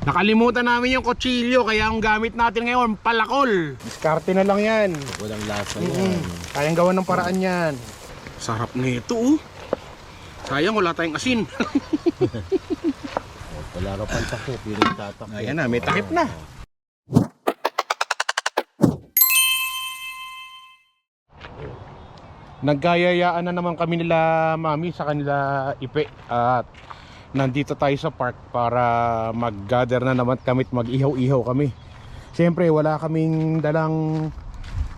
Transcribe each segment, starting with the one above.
Nakalimutan namin yung kutsilyo kaya ang gamit natin ngayon, palakol. Diskarte na lang yan. Walang lasa Mm. Kayang gawa ng paraan yan. Sarap nito oh. Sayang wala tayong asin. Wala ka pang takip, yun yung tatakip. Ayan na, may takip na. Nagkayayaan na naman kami nila mami sa kanila ipe at nandito tayo sa park para mag-gather na naman kami at mag-ihaw-ihaw kami. Siyempre wala kaming dalang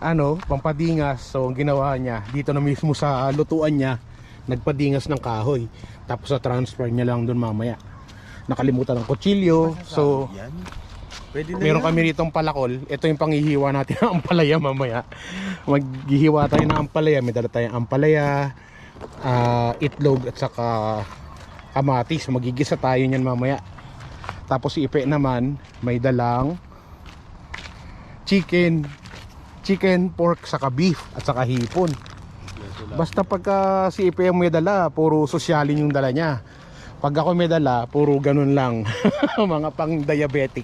ano, pampadingas. So ang ginawa niya dito na mismo sa lutuan niya, nagpadingas ng kahoy. Tapos sa transfer niya lang doon mamaya. Nakalimutan ng kutsilyo. So. Pwede na Meron yan. kami ritong palakol. Ito yung panghihiwa natin ng ampalaya mamaya. Maghihiwa tayo ng ampalaya. May dala tayong ampalaya, ah, itlog at saka kamatis. Magigisa tayo niyan mamaya. Tapos si Ipe naman may dalang chicken, chicken, pork, saka beef at saka hipon. Basta pagka si Ipe yung may dala, puro sosyalin yung dala niya. Pag ako may dala, puro ganun lang. Mga pang diabetic.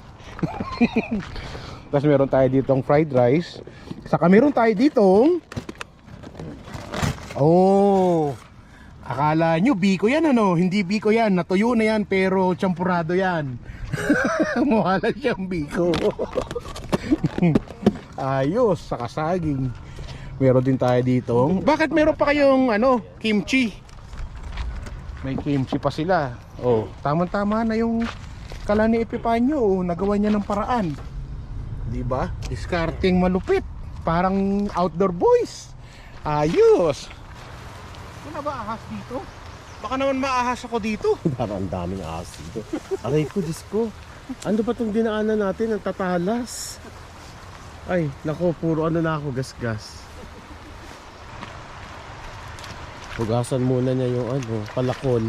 Tapos meron tayo ditong fried rice. Saka meron tayo ditong Oh. Akala nyo biko yan ano? Hindi biko yan. Natuyo na yan pero champurado yan. Mukha lang siyang biko. Ayos, saka saging. Meron din tayo ditong. Bakit meron pa kayong ano, kimchi? May kimchi pa sila. Oh, tama-tama na yung kala ni Epipanyo, oh, nagawa niya ng paraan. 'Di ba? Discarding malupit. Parang outdoor boys. Ayos. Ano ba ahas dito? Baka naman maahas ako dito. Parang ang daming ahas dito. Aray ko, Diyos ko. Ano ba itong dinaanan natin? Ang tatalas. Ay, nako, puro ano na ako, gas-gas. Hugasan muna niya yung ano, palakol.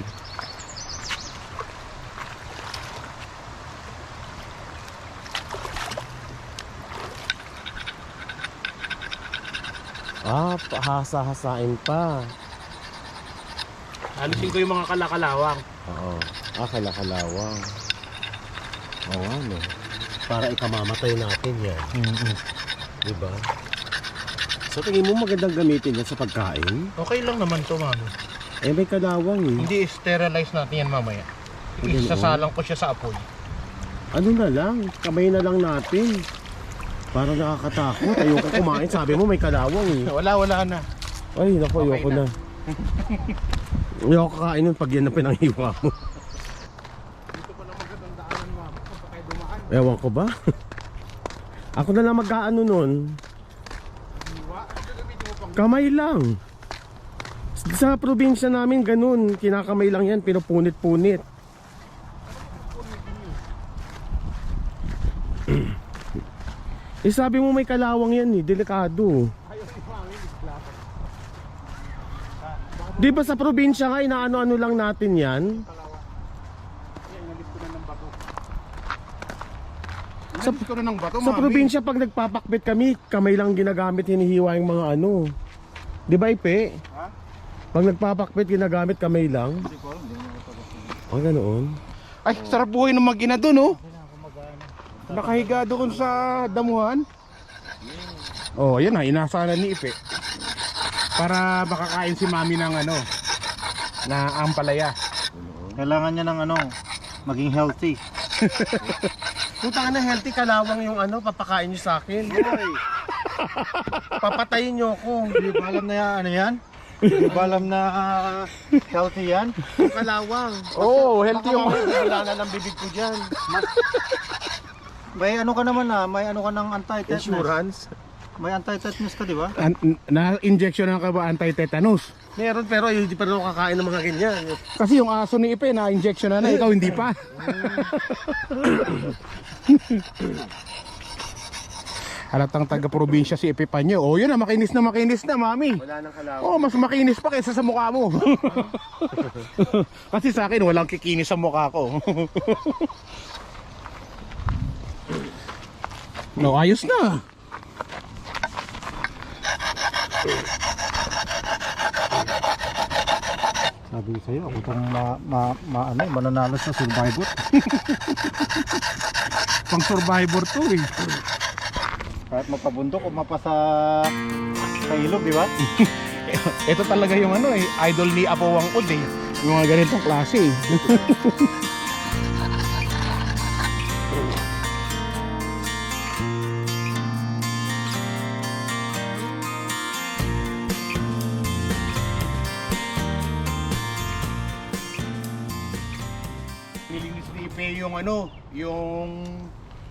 Ah, hasa-hasain pa. Alisin ko yung mga kalakalawang. Oo. Ah, kalakalawang. Oo, ano. Para ikamamatay natin yan. Di ba? So tingin mo magandang gamitin yan sa pagkain? Okay lang naman to, mami. Eh, may kalawang eh. Hindi sterilize natin yan mamaya. Ganun. Isasalang ko siya sa apoy. Ano na lang, kamay na lang natin. Para nakakatakot. Ayoko kumain. Sabi mo may kalawang eh. Wala, wala na. Ay, naku, Okay ayoko na. na. Ayoko kakain nun pag yan ang pinanghiwa mo. Dito pala magandang daanan, mami. Kung pa kayo dumaan. Ewan ko ba? Ako na lang mag-aano nun. Diwa, gagamitin mo pang Kamay lang. Sa probinsya namin ganun, kinakamay lang yan, pinupunit-punit. eh sabi mo may kalawang yan eh, delikado. Di ba sa probinsya nga, inaano-ano lang natin yan? Sa- Sa probinsya pag nagpapakbit kami, kamay lang ginagamit, hinihiwa yung mga ano. Di ba Ipe? Ha? Pag nagpapakbit, ginagamit kamay lang. Hindi ko alam, hindi naman ako Ah, ganoon. Ay, sarap buhay ng mag-ina doon, oh. Nakahiga doon sa damuhan. Oh, yan na, inasalan ni Ipe. Para makakain si mami ng ano, na ampalaya. Kailangan niya ng ano, maging healthy. Puta na healthy kalawang yung ano, papakain nyo sa akin. Papatayin nyo ako. Hindi ba alam na yan, ano yan? Hindi ba alam na ah, healthy yan? Kalawang. Oh, healthy yung... Wala na ng bibig ko dyan. May ano ka naman na, may ano ka ng anti-tetanus. Insurance. May anti-tetanus ka, di ba? An- na-injection na ka ba anti-tetanus? Meron pero hindi pa rin ako kakain ng mga ganyan. Kasi yung aso ni Ipe na-injection na na, ikaw hindi pa. Halatang taga-probinsya si Ipe Panyo. Oh, yun na, makinis na makinis na, mami. Wala nang kalawang. Oh, mas makinis pa kaysa sa mukha mo. Kasi sa akin, walang kikinis sa mukha ko. no, ayos na. Sabi ko sa'yo, ako itong ma, ma, ma, ano, mananalo sa Survivor. Pang survivor to eh. Kahit mapabundok o mapasa sa ilog, di ba? Ito talaga yung ano eh, idol ni Apo Wangkod eh. Yung mga ganitong klase eh.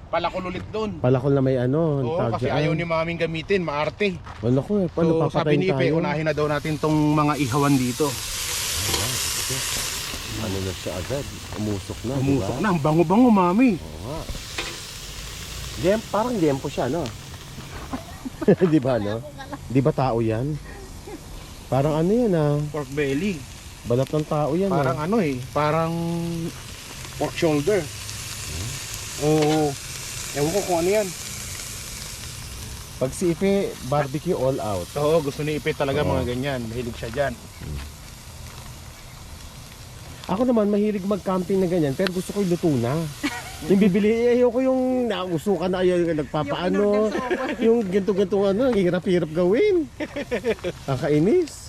palakol ulit doon. Palakol na may ano. Oo, tawag kasi dyan. ayaw ni maming gamitin, maarte. Wala ko eh. Paano So sabi papatayin ni Ipe, tayo? unahin na daw natin tong mga ihawan dito. Ano na siya agad? Umusok na, Umusok diba? na, ang bango-bango mami. Oo nga. Gem, parang gempo siya, no? di ba, no? Di ba tao yan? Parang ano yan, ah. Pork belly. Balat ng tao yan, Parang ah. ano eh, parang pork shoulder. Oo. Ewan ko kung ano yan. Pag si Ipe, barbecue all out. Oo, gusto ni Ipe talaga Oo. mga ganyan. Mahilig siya dyan. Ako naman, mahilig mag-camping na ganyan, pero gusto ko yung luto na. yung bibili, eh, ayoko yung nausukan na ayaw yung nagpapaano. yung ganto-ganto ano, ang hirap-hirap gawin. Kakainis.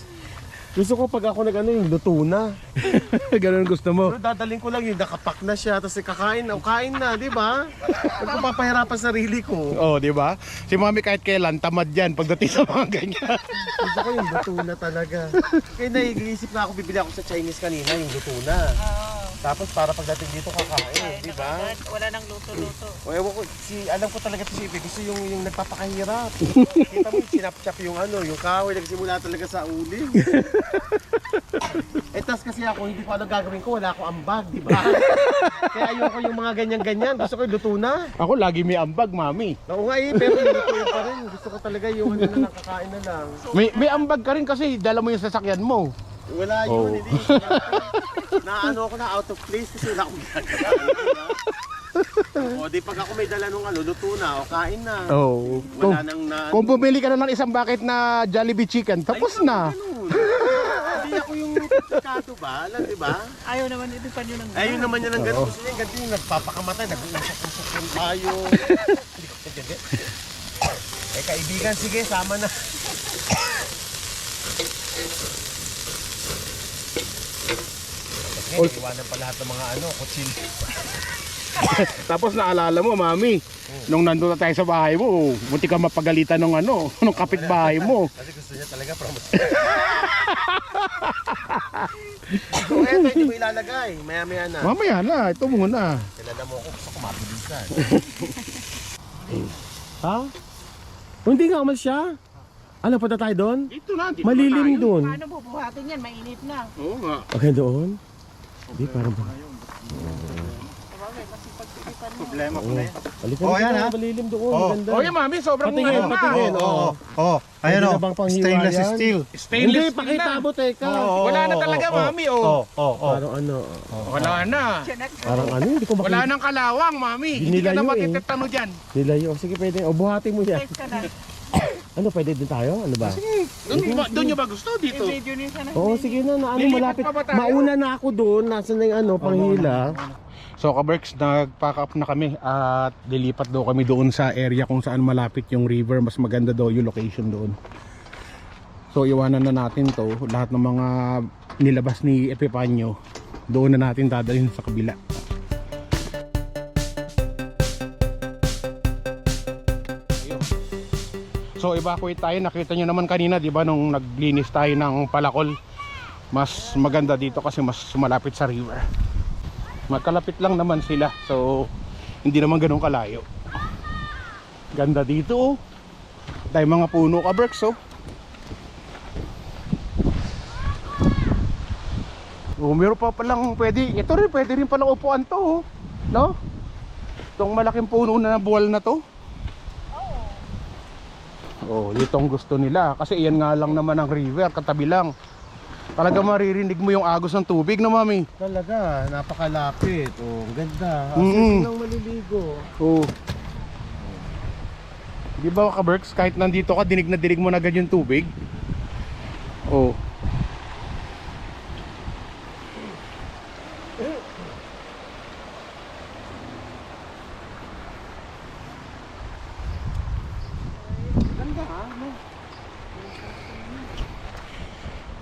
Gusto ko pag ako nag ano, yung luto na. Ganun gusto mo. Pero dadaling ko lang yung nakapak na siya, tapos kakain na, o kain na, di ba? Huwag ko papahirapan sarili ko. Oo, di ba? Si Mami kahit kailan, tamad yan pagdating sa mga ganyan. Gusto ko yung luto na talaga. Kaya naiisip na ako, bibili ako sa Chinese kanina, yung luto na. Tapos para pagdating dito kakain, di ba? Wala nang luto-luto. O ewan ko, si, alam ko talaga to si Ipe, gusto yung, yung nagpapakahirap. Kita mo, sinapchap yung ano, yung kahoy, nagsimula talaga sa uling. Eh, tas kasi ako, hindi ko alam gagawin ko, wala ako ambag, di ba? Kaya ayoko yung mga ganyan-ganyan, gusto ko yung luto na. Ako lagi may ambag, Mami. Oo nga eh, pero luto pa rin. Gusto ko talaga yung ano na lang, kakain na lang. May, may ambag ka rin kasi dala mo yung sasakyan mo. Wala yun, Oh. hindi. na ano ako na out of place kasi wala akong di ba? O di pag ako may dala nung ano, luto na o kain na. Oo. Kung, Wala nang na... kung bumili ka na ng isang bucket na Jollibee chicken, tapos na. Ganun. Hindi ako yung kato ba, alam di ba? Ayaw naman ito pa nyo ng Ayun naman yan ang ganun. Gusto niya yung ganito yung nagpapakamatay, nag-uusok-usok yung tayo. Hindi ko. Eh kaibigan, sige, sama na. Okay, iwanan pa lahat ng mga ano, kutsil. Tapos naalala mo, Mami, nung nandun na tayo sa bahay mo, oh, munti ka mapagalitan ng ano, ng kapitbahay mo. Kasi gusto niya talaga promote. Kung eto, hindi mo ilalagay. Maya-maya na. Mamaya na, ito muna. Kilala mo ako, gusto ko mabilisan. ha? Oh, hindi nga umalis siya. Ano, punta tayo doon? Dito na, dito Malilim na tayo. doon. Paano bubuhatin yan? Mainit na. Oo nga. Okay, doon? Hindi, parang ba? Problema ko na yan. Oh, na yan, ha? malilim doon. Oh. Maganda. Oh, yeah, Mami, sobrang Patingin, ano na. patingin. Oo, Oo. oh, ayan Pwede o. na bang panghiwa Stainless yan? steel. Stainless Hindi, steel pakita na. mo, teka. Oo, Wala na oo, talaga, oo, Mami, oh. Oo, oo, oo. Parang ano, Wala na. Parang ano, hindi ko Wala makita. nang kalawang, Mami. Hindi ka na Binilayo eh. matitetano dyan. Nilayo. Sige, pwede. O, buhati mo yan. Na. Ano, pwede din tayo? Ano ba? Doon, ba, doon nyo ba gusto dito? Oo, sige na, na ano, Lilipat malapit. pa ba tayo? Mauna na ako doon. Nasaan na yung ano, panghila. So kaberks, nag-pack up na kami at lilipat daw kami doon sa area kung saan malapit yung river. Mas maganda daw yung location doon. So iwanan na natin to. Lahat ng mga nilabas ni Epipanyo, doon na natin dadalhin sa kabila. So evacuate tayo. Nakita nyo naman kanina, di ba, nung naglinis tayo ng palakol. Mas maganda dito kasi mas malapit sa river magkalapit lang naman sila so hindi naman ganun kalayo ganda dito oh mga puno ka Berks oh Oh, meron pa palang pwede. Ito rin pwede rin palang upuan to, oh. no? Itong malaking puno na buwal na to. Oh, itong gusto nila kasi iyan nga lang naman ang river, katabi lang. Talaga maririnig mo yung agos ng tubig, no, mami? Talaga, napakalapit. Oh, ang ganda. Mm-mm. Kasi lang maliligo. Oo. Di ba ka Berks, kahit nandito ka, dinig na dinig mo na agad yung tubig? Oo.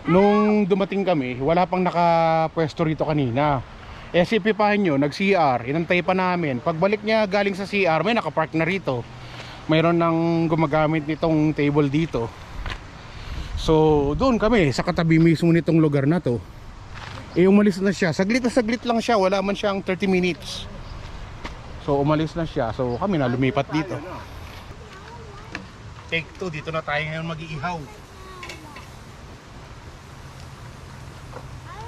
Nung dumating kami, wala pang nakapwesto rito kanina. Eh si Pipahan nyo, nag-CR, inantay pa namin. Pagbalik niya galing sa CR, may nakapark na rito. Mayroon nang gumagamit nitong table dito. So, doon kami, sa katabi mismo nitong lugar na to. Eh, umalis na siya. Saglit na saglit lang siya, wala man siyang 30 minutes. So, umalis na siya. So, kami na lumipat dito. Take two, dito na tayo ngayon mag-iihaw.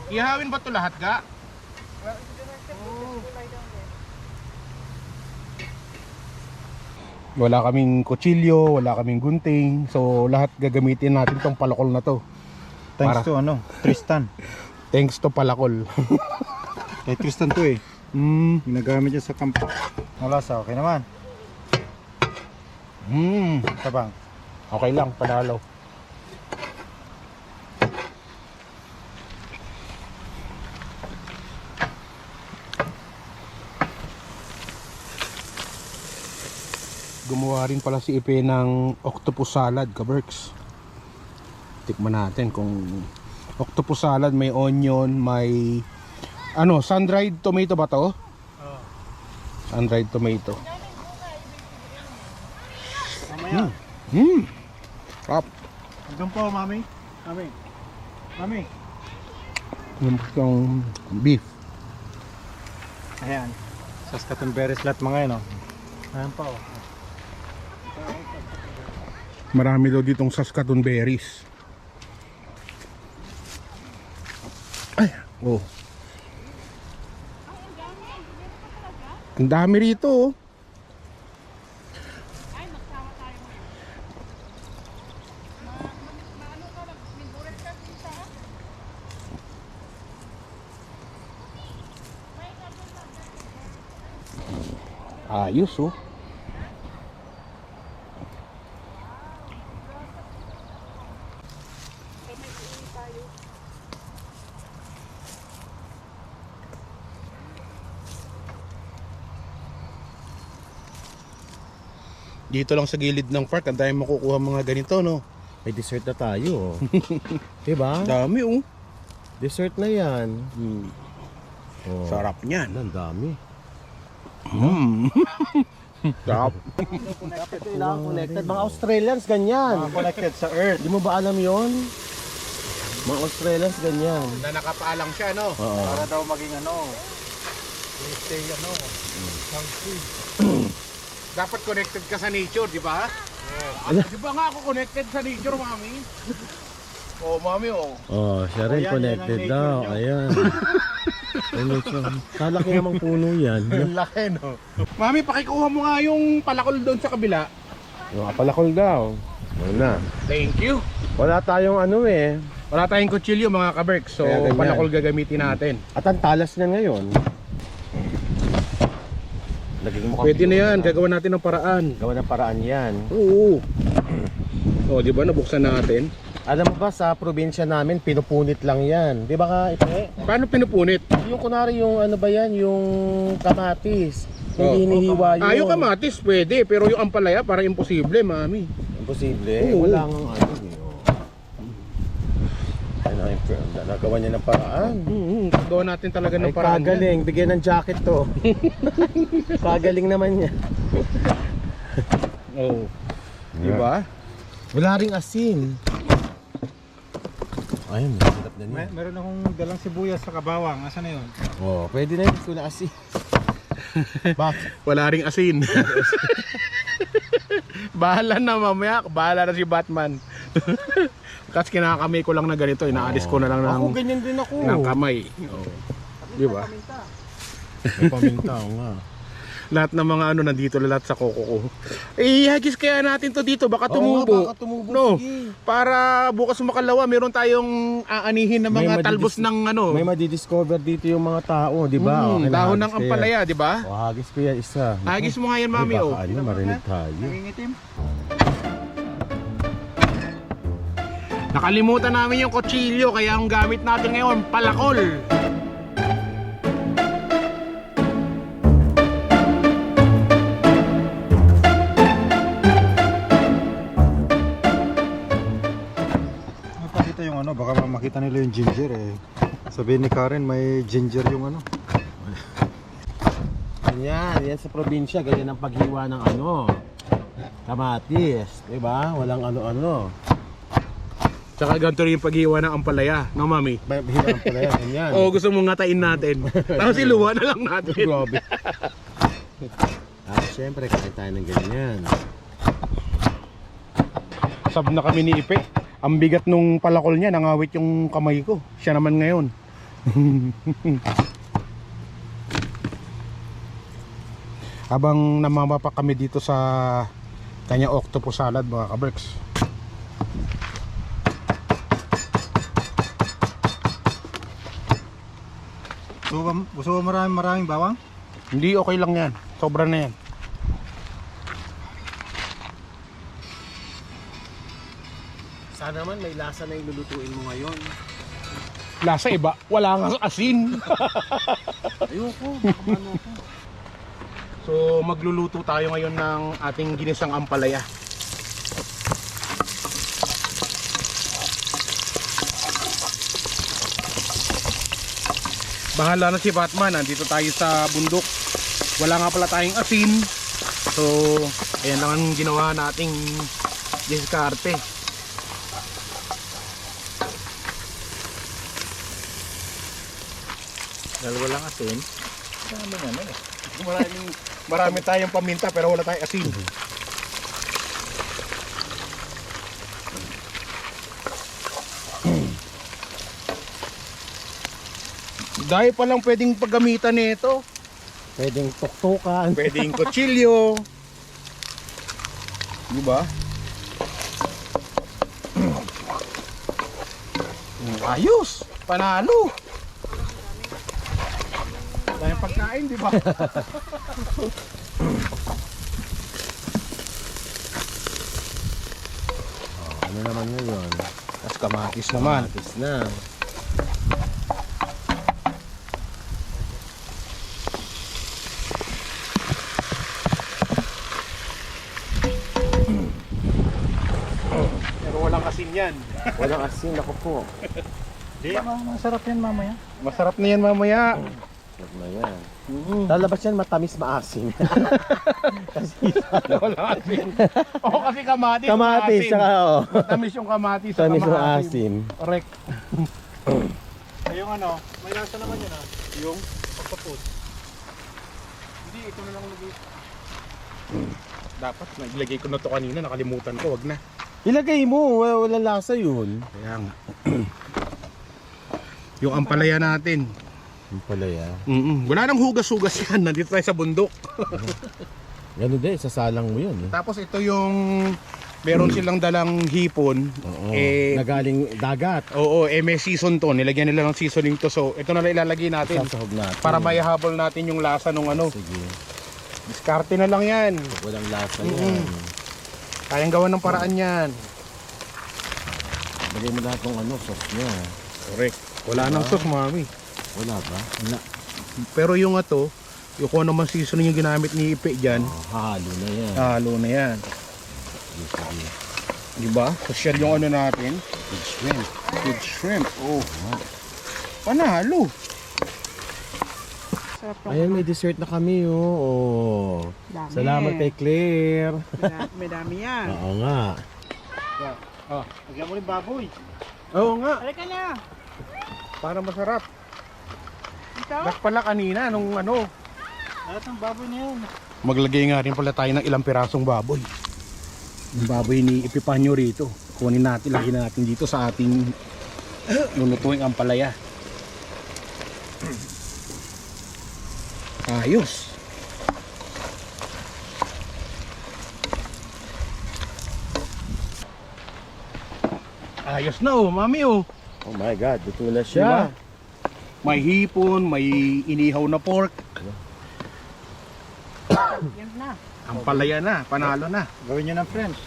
Ihawin ba to lahat ga? Wala kaming kutsilyo, wala kaming gunting. So lahat gagamitin natin tong palakol na to. Thanks Para- to ano, Tristan. Thanks to palakol. Kay Tristan to eh. mm, Ginagamit niya sa kampo. Wala sa okay naman. mm, Tabang. okay lang, panalo. Gumawa rin pala si Ipe ng octopus salad, kaberks. Tikman natin kung octopus salad may onion, may ano, sun-dried tomato ba to? Sun-dried tomato. Mamaya. Hmm. Sarap. Doon po, mami. Mami. Mami. Yung, beef. Ayan. Saskatoon berries lahat mga yun oh. Ayan pa oh. Marami daw ditong Saskatoon berries. Ay, oh. Ang dami rito, oh. Ayos, oh. Dito lang sa gilid ng park, ang dami makukuha mga ganito, no? May dessert na tayo. oh. diba? Dami, oh. Dessert na yan. Hmm. Oh. Sarap niyan. Ang dami. Mm. Sarap. Kailangan connected. Mga Australians, ganyan. Mga connected sa earth. Di mo ba alam yon? Mga Australians, ganyan. Na nakapaalang siya, no? Oo. Para daw maging ano. Stay ano. Healthy. Dapat connected ka sa nature, di ba? Yeah. Di ba nga ako connected sa nature, mami? Oh, mami, oh. Oh, siya rin Ayan, yan connected ang nature daw. nyo. Ayan. Ano siya? Kalaki namang puno yan. Ang laki, no? Mami, pakikuha mo nga yung palakol doon sa kabila. Yung apalakol daw. Wala. Thank you. Wala tayong ano eh. Wala tayong kutsilyo, mga kaberk. So, Kaya ganyan. palakol gagamitin natin. At ang talas niya ngayon. Laging mo Pwede na yan, gagawa natin ng paraan. Gawa ng paraan yan. Oo. Oh, di ba nabuksan natin? Alam mo ba sa probinsya namin, pinupunit lang yan. Di ba ka, Ipe? Paano pinupunit? Yung kunwari yung ano ba yan, yung kamatis. Hindi Oh. hinihiwa yun. Ah, yung kamatis pwede, pero yung ampalaya parang imposible, mami. Imposible. Oo. Wala oh. Ano, yung- nagawa niya ng paraan. Mm, gawa natin talaga ng Ay, paraan. yan. kagaling. Bigyan ng jacket to. kagaling naman niya. Oo. Di ba? Wala ring asin. Ayun, masarap na May, niya. meron akong dalang sibuyas sa kabawang. Asan na yun? Oh, pwede na yun. Wala asin. Bakit? Wala ring asin. bahala na mamaya, bahala na si Batman. Kasi kinakamay ko lang na ganito, inaalis ko na lang ng, Ako ganyan din ako. ng kamay. Oo. Di ba? May paminta ako nga. Lahat ng mga ano nandito na lahat sa koko ko. Eh, hagis kaya natin to dito, baka Oo tumubo. baka tumubo. No. Sige. Para bukas makalawa, meron tayong aanihin May mga madidis- talbos ng ano. May madidiscover dito yung mga tao, di ba? Mm, Okay, dahon ng nahagis ko yan. ampalaya, di ba? Oh, hagis ko yan isa. Hagis mo nga yan, Ay, mami, baka oh. ano, marinig tayo. Nangingitim? Nakalimutan namin yung kutsilyo kaya ang gamit natin ngayon, palakol. Nakakita yung ano, baka makita nila yung ginger eh. Sabihin ni Karen may ginger yung ano. Yan, yan sa probinsya, ganyan ang paghiwa ng ano, kamatis, 'di ba? Walang ano-ano. Tsaka ganito rin yung paghiwa ng ampalaya, no mami? May hiwaan pala yan, ganyan. Oo, gusto mong ngatain natin. Tapos iluwa na lang natin. Grabe. Ah, syempre, kain tayo ng ganyan. Sab na kami ni Ipe. Ang bigat nung palakol niya, nangawit yung kamay ko. Siya naman ngayon. Habang namamapa kami dito sa kanya octopus salad mga kaberks. Gusto ba, gusto ba maraming maraming bawang? Hindi okay lang yan. Sobra na yan. Sana naman may lasa na yung lulutuin mo ngayon. Lasa iba, wala nga asin. Ayoko, kamano ako. so magluluto tayo ngayon ng ating ginisang ampalaya. Bahala na si Batman, nandito tayo sa bundok. Wala nga pala tayong asin. So, ayan lang ang ginawa nating diskarte. Dahil walang asin. Dami ano eh. Marami tayong paminta pero wala tayong asin. Dahil pa lang pwedeng paggamitan nito. Pwedeng tuktukan. Pwedeng kutsilyo. Di ba? Ayos! Panalo! Dahil pagkain, di ba? Ano naman ngayon? Tapos kamatis naman. Kamatis na. Pero walang asin yan. Walang asin, ako po. Di, masarap yan mamaya. Masarap na yan mamaya. Huwag na yan. Lalabas yan matamis maasim. Wala asin. Oo, kasi kamatis. Kamatis, maasim. saka oh. Tamis yung kamatis. sa Tamis maasim. maasim. Correct. Ay, yung ano, may lasa naman yan ah. Yung octopus. Hindi, ito na lang lagay. Dapat, naglagay ko na to kanina, nakalimutan ko, wag na. Ilagay mo, wala, wala lasa yun. Kaya nga. yung ampalaya natin. Yung pala yan. Mm Wala nang hugas-hugas yan, nandito tayo sa bundok. Ganun din, sasalang mo yun. Eh. Tapos ito yung, meron silang dalang hipon. Oo. Eh, Nagaling dagat. Oo, eh may season to, nilagyan nila ng seasoning to. So, ito na lang ilalagay natin. Sasahog natin. Para may habol natin yung lasa nung ano. Sige. Diskarte na lang yan. Walang lasa Mm-mm. yan. Kayang gawa ng paraan yan. Lagay mo lahat ng ano, sauce niya. Correct. Wala nang sauce, mami. Wala ba? Wala. Pero yung ato, yung kung ano man seasoning yung ginamit ni Ipe dyan, Oh, halo na yan. halo na yan. Sige, sige. Diba? Social yung ano natin. Good shrimp. Good shrimp. Oh. Panalo. Sarap ng Ayan, may dessert na kami, oh. oh. dami. Salamat kay Claire. May da- May dami yan. Oo nga. Lagyan mo rin baboy. Oo nga. Halika na. Para masarap. Ito? Ba't pala kanina nung ano, Lahat ng baboy na yan. maglagay nga rin pala tayo ng ilang pirasong baboy. Yung baboy ni Epipanyo rito. Kunin natin, lagyan natin dito sa ating lulutuing ampalaya. Ayos. Ayos na oh, mami oh. Oh my God, luto na siya. May hipon, may inihaw na pork. Yan na. Ampalaya na, panalo na. Gawin nyo ng French.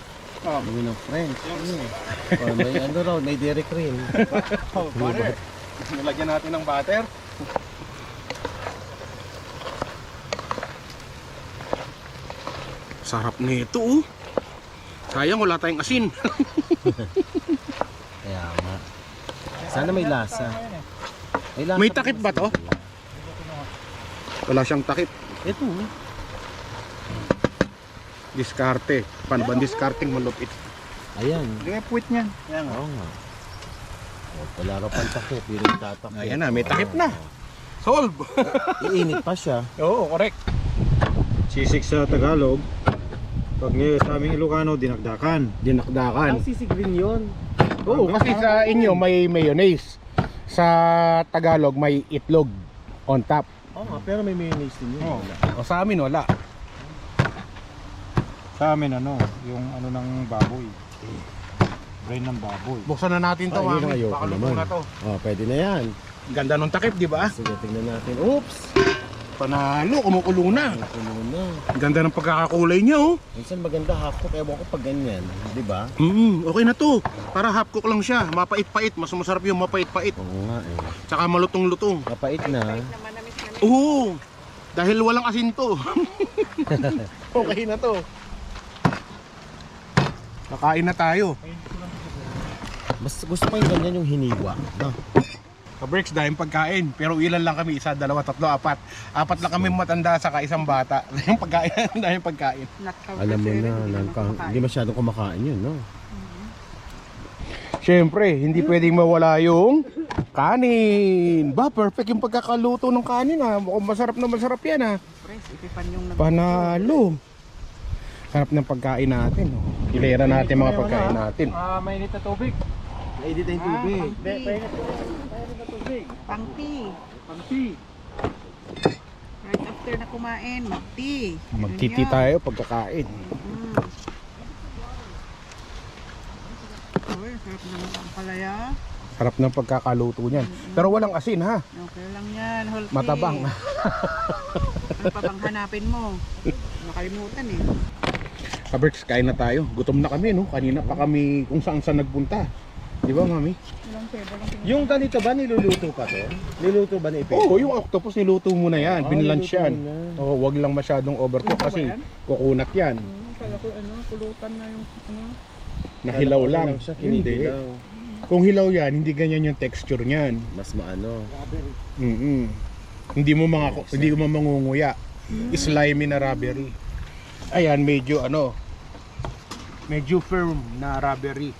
Gawin ng French. oh, may ano raw, may dairy cream. Oh, butter. Nilagyan natin ng butter. Sarap nito oh. Sayang wala tayong asin. Kaya nga. Sana may lasa. May, lasa May takip ba to? Wala siyang takip. Ito. Diskarte. Paano ba ang diskarting malupit? Ayan. Hindi nga puwit niyan. Ayan nga. Oo nga. Oh, wala raw pang takip. Pero yung tatakip. Ayan na, may takip na. Solve! Iinit pa siya. Oo, correct. Sisig sa Tagalog. Pag ngayon sa aming Ilocano, dinakdakan. Dinakdakan. sisig rin yun. Oo, kasi sa inyo may mayonnaise. Sa Tagalog may itlog on top. Oo nga, pero may mayonnaise din yun. Oo. O sa amin wala. Sa amin ano, yung ano ng baboy. Brain ng baboy. Buksan na natin to, Ay, yun ang mami. ayoko Baka luto naman. na to. Oh, pwede na yan. Ganda ng takip, di ba? Sige, tingnan natin. Oops! Panalo, kumukulo na. Nakulo na. Ganda ng pagkakakulay niya, oh. Minsan maganda half cook, ewan ko pag ganyan. Di ba? Mm, okay na to. Para half cook lang siya. Mapait-pait. Mas masarap yung mapait-pait. Oo nga eh. Tsaka malutong-lutong. Kapait na. Naman namis namin. Oo. Dahil walang asin to. okay na to. Kakain na tayo. Mas gusto ko yung ganyan yung hiniwa. No? Ka-breaks dahil pagkain. Pero ilan lang kami? Isa, dalawa, tatlo, apat. Apat lang kami matanda saka isang bata. Yung pagkain, dahil pagkain. Alam mo na, nangka, hindi kumakain. masyadong kumakain yun, no? Siyempre, hindi pwedeng mawala yung kanin. Ba, perfect yung pagkakaluto ng kanin ha. Mukhang masarap na masarap yan ha. Nag- Panalo. Sarap ng pagkain natin. Oh. Hilera natin mga pagkain natin. Ah, mainit na tubig. Naedit na tubig. Pang tea. Pangti. Right after na kumain, mag-tea. Magtiti tayo pagkakain. Mm. Uy, sarap naman ang palaya. Sarap ng pagkakaluto niyan. Pero walang asin ha. Okay lang yan, whole Matabang. Ano pa bang hanapin mo? Nakalimutan eh. Kaberks, kain na tayo. Gutom na kami no. Kanina pa kami kung saan saan nagpunta. Di ba mami? Yung ganito ba, niluluto pa to? Niluto ba ni Ipe? Oo, yung octopus niluto mo na yan. Ah, Binlunch niluto yan. mo na. Oo, wag lang masyadong overcook Luto ba kasi yan? kukunat yan. Kala ko ano, pulutan na yung ano. Nahilaw lang. siya, Hindi. kinikilaw. Kung hilaw yan, hindi ganyan yung texture niyan. Mas maano. mm Hindi mo mga hindi mo mangunguya. Slimy na rubbery. Ayan, medyo ano, medyo firm na rubbery.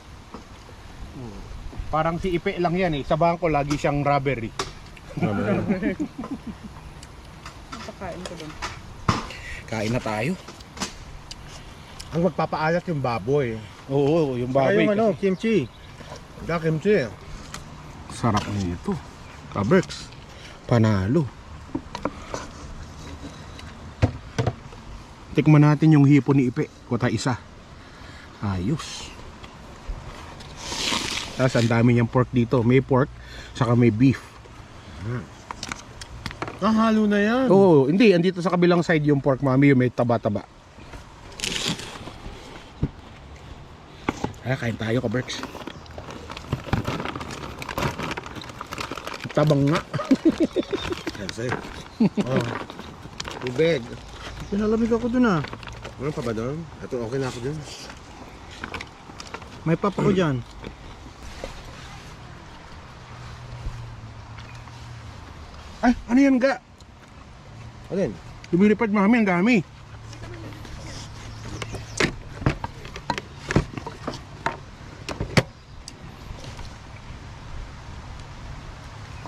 Mm. Parang si Ipe lang yan eh. Sa bangko lagi siyang rubbery. Napakain ko doon. Kain na tayo. Ang magpapaalat yung baboy. Oo, yung Saka baboy. yung ano, kimchi. Da kimchi. Sarap nito. Kaberks. Panalo. Tikman natin yung hipo ni Ipe. Kuta isa. Ayos. Tapos ang dami niyang pork dito. May pork, saka may beef. Ah, halo na yan. Oo, hindi. Andito sa kabilang side yung pork, mami. Yung may taba-taba. Kaya kain tayo, kaberks. Tabang nga. Yan sa'yo. oh. Tubig. Pinalamig ako dun ah. Meron pa ba doon? Ito okay na ako dun. May papa ko dyan. Ano yan ga? Alin? Lumilipad mami, ang dami.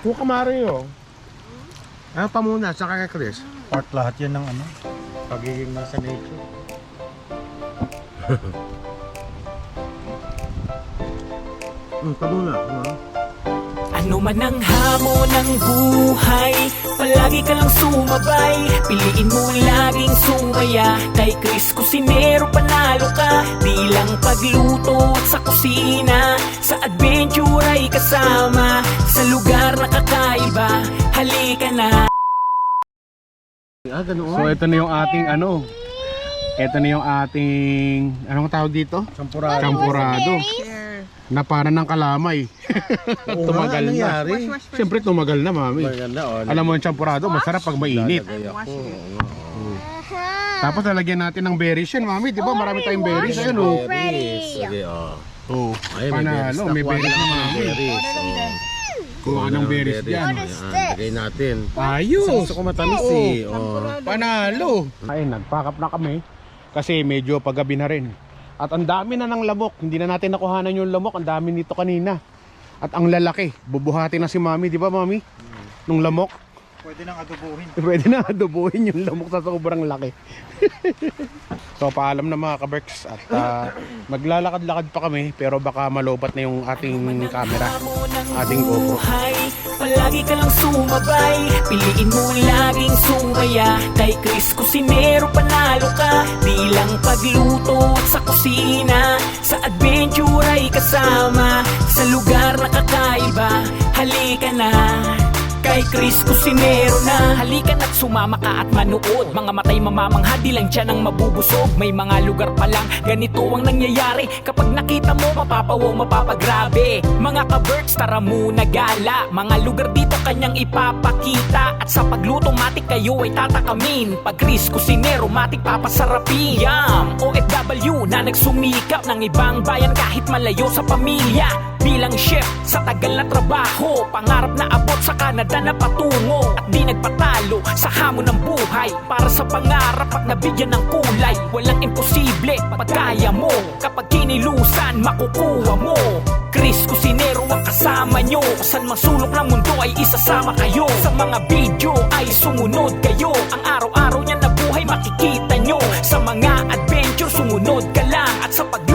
Kung kamari yun. Ano pa muna, saka kay Chris? Part lahat yan ng ano. Pagiging nasa nature. Hmm, pa muna. Ano? Ano man ang hamon ng buhay Palagi ka lang sumabay Piliin mo laging sumaya Kay Chris Cusinero panalo ka Di lang pagluto at sa kusina Sa adventure ay kasama Sa lugar na kakaiba Halika na Ah. So ito na yung ating ano. Ito na yung ating anong tawag dito? Champurado. Champurado. Share. Na para ng kalamay. Oo Tumagal nga, na. nangyari? Wash, wash, wash. Siyempre tumagal na mami. Maganda, oh. Alam mo yung champurado, masarap pag mainit. Lalagay ako. Oo nga. Tapos lalagyan natin ng berries yan, mami. Di ba marami tayong berries? Ayun oh. Berries. Sige, oh. Oh, Ay, may berries panalo. na. May Kuha berries na mami. berries. Oh. Kuha ng berries dyan. Yan, lagay natin. Ayos! Gusto ko matamis Oo. eh. Oh. Panalo! Ay, nagpack up na kami kasi medyo paggabi na rin. At ang dami na ng lamok. Hindi na natin nakuhanan yung lamok. Ang dami nito kanina. At ang lalaki. Bubuhati na si mami. Di ba mami? Nung lamok. Pwede nang adobohin. Pwede na adobohin yung lamok sa sobrang laki. so paalam na mga kaberks. At ah, maglalakad-lakad pa kami. Pero baka malobat na yung ating camera. Ating GoPro. Palagi ka lang sumabay Piliin mo laging sumaya Kay Chris Cusinero panalo ka Di lang pagluto at sa kusina Sa adventure ay kasama Sa lugar na kakaiba Halika na Kay Chris Cusinero na. Halika na't sumama ka at manood. Mga matay mamamangha di lang dyan ang mabubusog. May mga lugar pa lang ganito ang nangyayari. Kapag nakita mo mapapawaw mapapagrabe. Mga ka-birds tara muna gala. Mga lugar dito kanyang ipapakita. At sa pagluto matik kayo ay tatakamin. Pag Chris Cusinero matik papasarapin. Yum! OFW na nagsumikap ng ibang bayan kahit malayo sa pamilya Bilang chef sa tagal na trabaho Pangarap na abot sa Canada na patungo. At di nagpatalo sa hamon ng buhay. Para sa pangarap at nabigyan ng kulay Walang imposible pag kaya mo. Kapag kinilusan makukuha mo. Chris Cusinero ang kasama nyo. Saan mang sulok ng mundo ay isasama kayo. Sa mga video ay sumunod kayo. Ang araw-araw niya na buhay makikita nyo. Sa mga adventure sumunod ka lang. At sa matatakam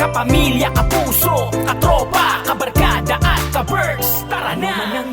Kapamilya, kapuso, katropa, kabarkada at kabers Tara na! Ano man ang